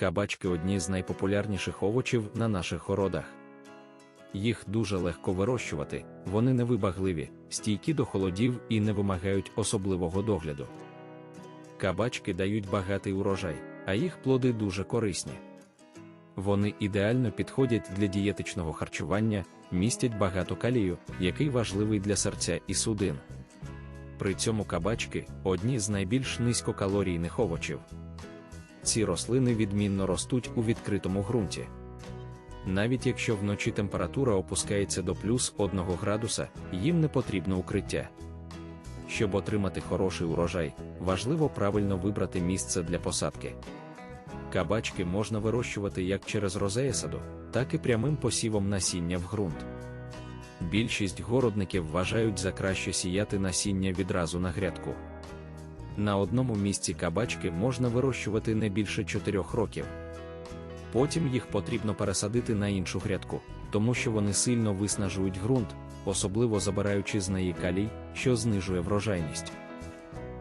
Кабачки одні з найпопулярніших овочів на наших городах. Їх дуже легко вирощувати, вони невибагливі, стійкі до холодів і не вимагають особливого догляду. Кабачки дають багатий урожай, а їх плоди дуже корисні. Вони ідеально підходять для дієтичного харчування, містять багато калію, який важливий для серця і судин. При цьому кабачки одні з найбільш низькокалорійних овочів. Ці рослини відмінно ростуть у відкритому ґрунті. Навіть якщо вночі температура опускається до плюс 1 градуса, їм не потрібно укриття. Щоб отримати хороший урожай, важливо правильно вибрати місце для посадки. Кабачки можна вирощувати як через розеясаду, так і прямим посівом насіння в ґрунт. Більшість городників вважають за краще сіяти насіння відразу на грядку. На одному місці кабачки можна вирощувати не більше 4 років. Потім їх потрібно пересадити на іншу грядку, тому що вони сильно виснажують ґрунт, особливо забираючи з неї калій, що знижує врожайність.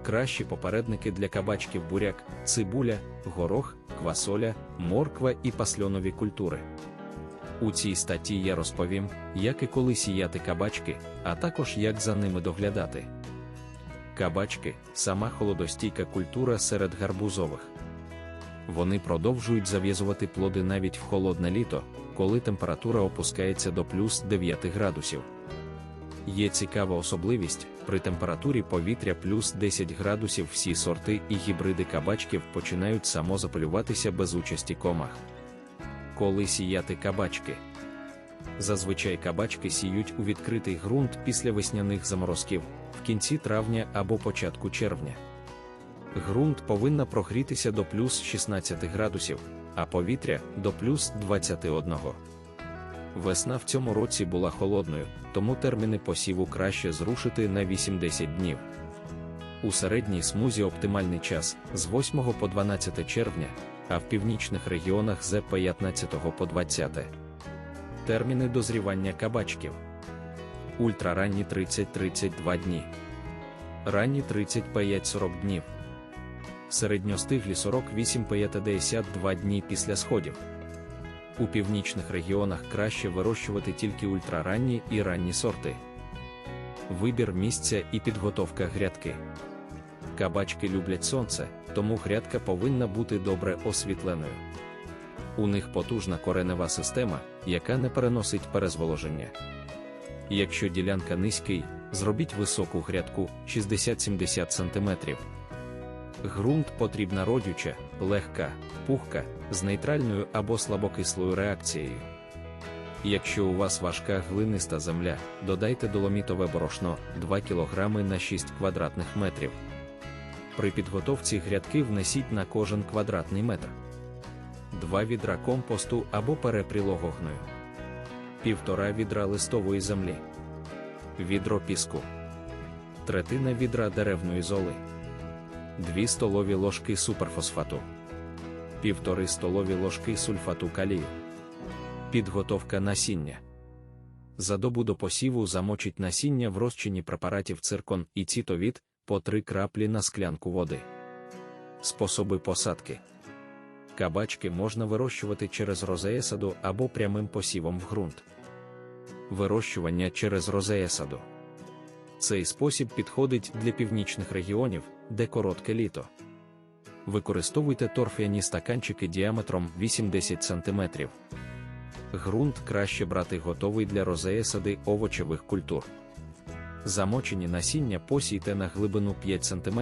Кращі попередники для кабачків буряк, цибуля, горох, квасоля, морква і пасльонові культури. У цій статті я розповім, як і коли сіяти кабачки, а також як за ними доглядати. Кабачки сама холодостійка культура серед гарбузових. Вони продовжують зав'язувати плоди навіть в холодне літо, коли температура опускається до плюс 9 градусів. Є цікава особливість, при температурі повітря плюс 10 градусів всі сорти і гібриди кабачків починають самозапилюватися без участі комах. Коли сіяти кабачки. Зазвичай кабачки сіють у відкритий ґрунт після весняних заморозків в кінці травня або початку червня. Ґрунт повинна прогрітися до плюс 16 градусів, а повітря до плюс 21. Весна в цьому році була холодною, тому терміни посіву краще зрушити на 80 днів. У середній смузі оптимальний час з 8 по 12 червня, а в північних регіонах з 15 по 20. Терміни дозрівання кабачків. Ультраранні 30-32 дні. Ранні 35-40 днів. Середньостиглі 48-52 дні після сходів. У північних регіонах краще вирощувати тільки ультраранні і ранні сорти. Вибір місця і підготовка грядки. Кабачки люблять сонце, тому грядка повинна бути добре освітленою. У них потужна коренева система, яка не переносить перезволоження. Якщо ділянка низький, зробіть високу грядку 60-70 см. Грунт потрібна родюча, легка, пухка, з нейтральною або слабокислою реакцією. Якщо у вас важка глиниста земля, додайте доломітове борошно 2 кг на 6 квадратних метрів. При підготовці грядки внесіть на кожен квадратний метр 2 відра компосту або перепрілого півтора відра листової землі, відро піску, третина відра деревної золи. 2 столові ложки суперфосфату, 1,5 столові ложки сульфату калію. Підготовка насіння. За добу до посіву замочить насіння в розчині препаратів циркон і цитовід по 3 краплі на склянку води. Способи посадки. Кабачки можна вирощувати через розеясаду або прямим посівом в ґрунт. Вирощування через розеясаду. Цей спосіб підходить для північних регіонів, де коротке літо. Використовуйте торфяні стаканчики діаметром 80 см. Грунт краще брати готовий для розеясади овочевих культур. Замочені насіння посійте на глибину 5 см,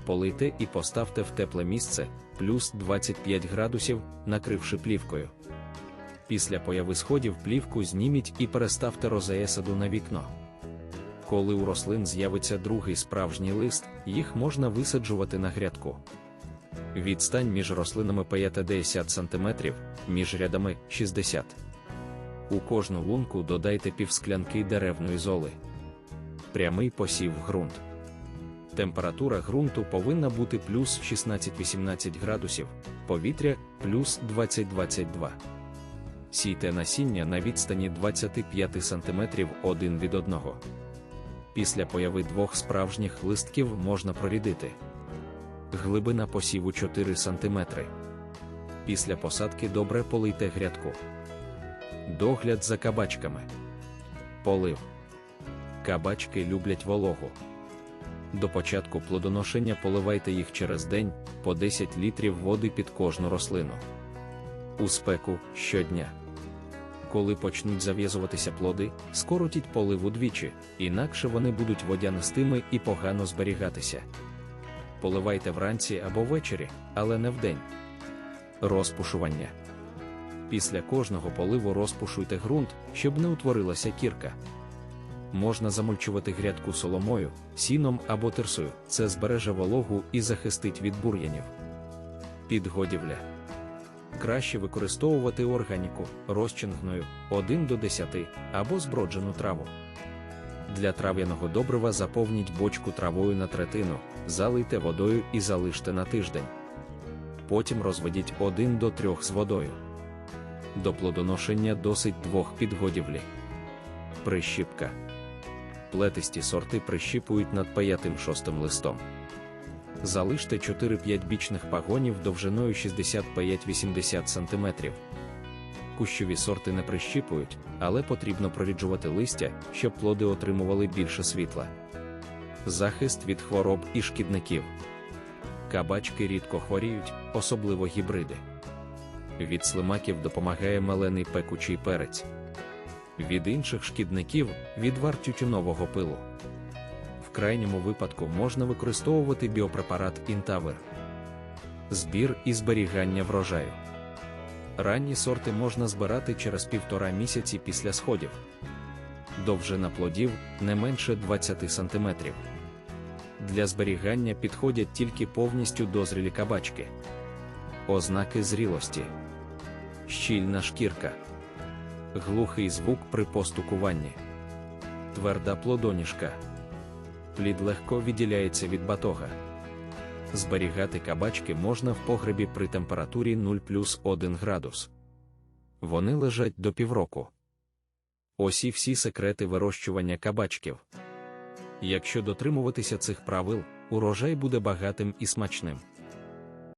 полийте і поставте в тепле місце плюс 25 градусів, накривши плівкою. Після появи сходів плівку зніміть і переставте розеясаду на вікно. Коли у рослин з'явиться другий справжній лист, їх можна висаджувати на грядку. Відстань між рослинами 50 см, між рядами 60 У кожну лунку додайте півсклянки деревної золи. Прямий посів ґрунт. Температура ґрунту повинна бути плюс 16-18 градусів, повітря плюс 20-22. Сійте насіння на відстані 25 см один від одного. Після появи двох справжніх листків можна прорідити. Глибина посіву 4 см. Після посадки добре полийте грядку. Догляд за кабачками. Полив. Кабачки люблять вологу. До початку плодоношення поливайте їх через день по 10 літрів води під кожну рослину. У спеку щодня. Коли почнуть зав'язуватися плоди, скоротіть полив удвічі, інакше вони будуть водянистими і погано зберігатися. Поливайте вранці або ввечері, але не вдень. Розпушування. Після кожного поливу розпушуйте ґрунт, щоб не утворилася кірка. Можна замульчувати грядку соломою, сіном або тирсою. Це збереже вологу і захистить від бур'янів. Підгодівля. Краще використовувати органіку, розчин гною 1 до 10 або зброджену траву. Для трав'яного добрива заповніть бочку травою на третину, залийте водою і залиште на тиждень. Потім розведіть 1 до 3 з водою. До плодоношення досить двох підгодівлі. Прищіпка. Плетисті сорти прищіпують над паятим шостим листом. Залиште 4-5 бічних пагонів довжиною 65-80 см. Кущові сорти не прищіпують, але потрібно проріджувати листя, щоб плоди отримували більше світла. Захист від хвороб і шкідників. Кабачки рідко хворіють, особливо гібриди. Від слимаків допомагає мелений пекучий перець. Від інших шкідників відвар тютюнового пилу. В крайньому випадку можна використовувати біопрепарат Інтавер. Збір і зберігання врожаю. Ранні сорти можна збирати через півтора місяці після сходів. Довжина плодів не менше 20 см. Для зберігання підходять тільки повністю дозрілі кабачки. Ознаки зрілості. Щільна шкірка. Глухий звук при постукуванні. Тверда плодоніжка. Плід легко відділяється від батога. Зберігати кабачки можна в погребі при температурі 0 плюс 1 градус. Вони лежать до півроку. Ось і всі секрети вирощування кабачків. Якщо дотримуватися цих правил, урожай буде багатим і смачним.